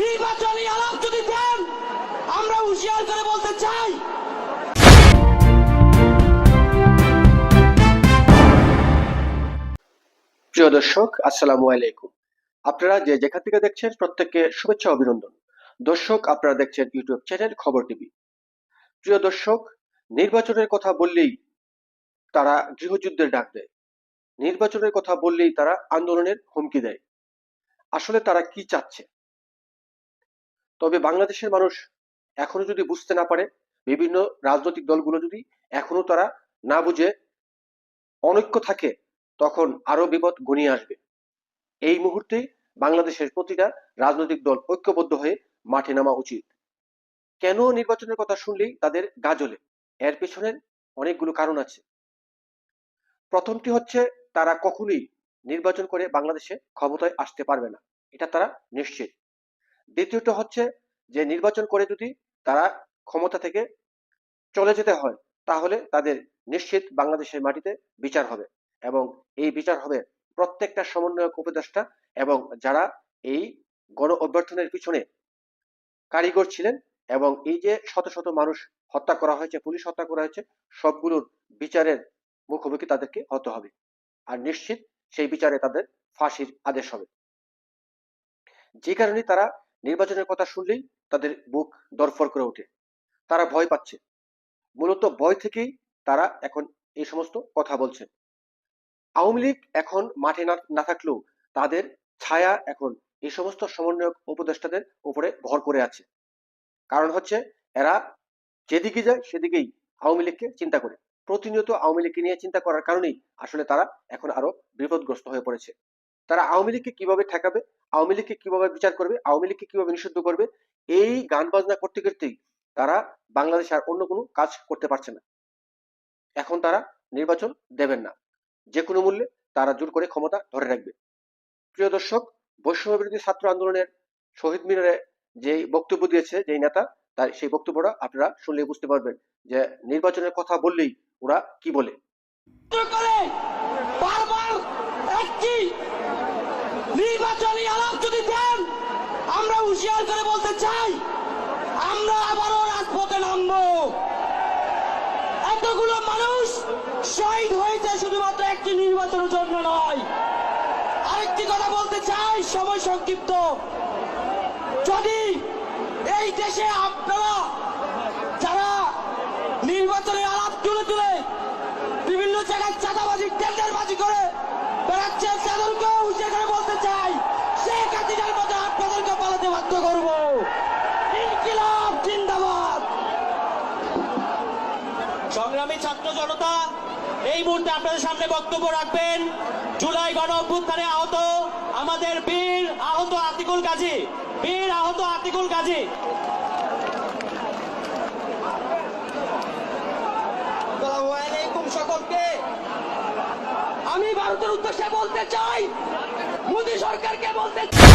নির্বাচনী আলাপ যদি দেন, আমরা হুঁশিয়ার করে বলতে চাই। প্রিয় দর্শক, আসসালামু আলাইকুম। আপনারা যে যেখান থেকে দেখছেন, প্রত্যেককে শুভেচ্ছা অভিনন্দন। দর্শক, আপনারা দেখছেন ইউটিউব চ্যানেল খবর টিভি। প্রিয় দর্শক, নির্বাচনের কথা বললেই তারা গৃহযুদ্ধের ডাক দেয়। নির্বাচনের কথা বললেই তারা আন্দোলনের হুমকি দেয়। আসলে তারা কি চাচ্ছে? তবে বাংলাদেশের মানুষ এখনও যদি বুঝতে না পারে, বিভিন্ন রাজনৈতিক দলগুলো যদি এখনও তারা না বুঝে, অনৈক্য থাকে, তখন আরও বিপদ ঘনিয়ে আসবে। এই মুহূর্তে বাংলাদেশের প্রতিটা রাজনৈতিক দল ঐক্যবদ্ধ হয়ে মাঠে নামা উচিত। কেন নির্বাচনের কথা শুনলেই তাদের গাজলে এর পেছনের অনেকগুলো কারণ আছে। প্রথমটি হচ্ছে, তারা কখনোই নির্বাচন করে বাংলাদেশে ক্ষমতায় আসতে পারবে না। এটা তারা নিশ্চিত। দ্বিতীয়ত হচ্ছে যে নির্বাচন করে যদি তারা ক্ষমতা থেকে চলে যেতে হয়, তাহলে তাদের নিশ্চিত বাংলাদেশের মাটিতে বিচার হবে এবং এই বিচার হবে প্রত্যেকটা সমন্বয়ক উপদেষ্টা এবং যারা এই গণ অভ্যর্থনের পিছনে কারিগর ছিলেন এবং এই যে শত শত মানুষ হত্যা করা হয়েছে, পুলিশ হত্যা করা হয়েছে, সবগুলোর বিচারের মুখোমুখি তাদেরকে হতে হবে। আর নিশ্চিত সেই বিচারে তাদের ফাঁসির আদেশ হবে। যে কারণে তারা নির্বাচনের কথা শুনলেই তাদের বুক দরফর করে ওঠে। তারা ভয় পাচ্ছে। মূলত ভয় থেকেই তারা এখন এই সমস্ত কথা বলছেন। আওয়ামী লীগ এখন মাঠে না থাকলেও তাদের ছায়া এখন এই সমস্ত সমন্বয়ক উপদেষ্টাদের উপরে ভর করে আছে। কারণ হচ্ছে এরা যেদিকে যায় সেদিকেই আওয়ামী লীগকে চিন্তা করে। প্রতিনিয়ত আওয়ামী লীগকে নিয়ে চিন্তা করার কারণেই আসলে তারা এখন আরও বিপদগ্রস্ত হয়ে পড়েছে। তারা আওয়ামী লীগকে কীভাবে ঠেকাবে আওয়ামী লীগকে কীভাবে বিচার করবে, আওয়ামী লীগকে কীভাবে নিষিদ্ধ করবে, এই গান বাজনা করতে করতেই তারা বাংলাদেশে আর অন্য কোনো কাজ করতে পারছে না। এখন তারা নির্বাচন দেবেন না। যে কোনো মূল্যে তারা জোর করে ক্ষমতা ধরে রাখবে। প্রিয় দর্শক, বৈষম্য বিরোধী ছাত্র আন্দোলনের শহীদ মিনারে যে বক্তব্য দিয়েছে, যেই নেতা, তার সেই বক্তব্যটা আপনারা শুনলে বুঝতে পারবেন যে নির্বাচনের কথা বললেই ওরা কি বলে। নির্বাচনী আলাপ যদি দেন, আমরা হুঁশিয়ার করে বলতে চাই, আমরা আবারও রাজপথে নামবো। এতগুলো মানুষ শহীদ হয়েছে শুধুমাত্র একটি নির্বাচনের জন্য নয়। আরেকটি কথা বলতে চাই, সময় সংক্ষিপ্ত। যদি এই দেশে আপনারা সংগ্রামী ছাত্র জনতা, এই মুহূর্তে আপনাদের সামনে বক্তব্য রাখবেন। জুলাই গণ অভ্যুত্থানে আহত আমাদের বীর আহত আতিকুল গাজী, বীর আহত আতিকুল গাজী। সকলকে। আমি ভারতের উদ্দেশ্যে বলতে চাই, মোদী সরকারকে বলতে চাই।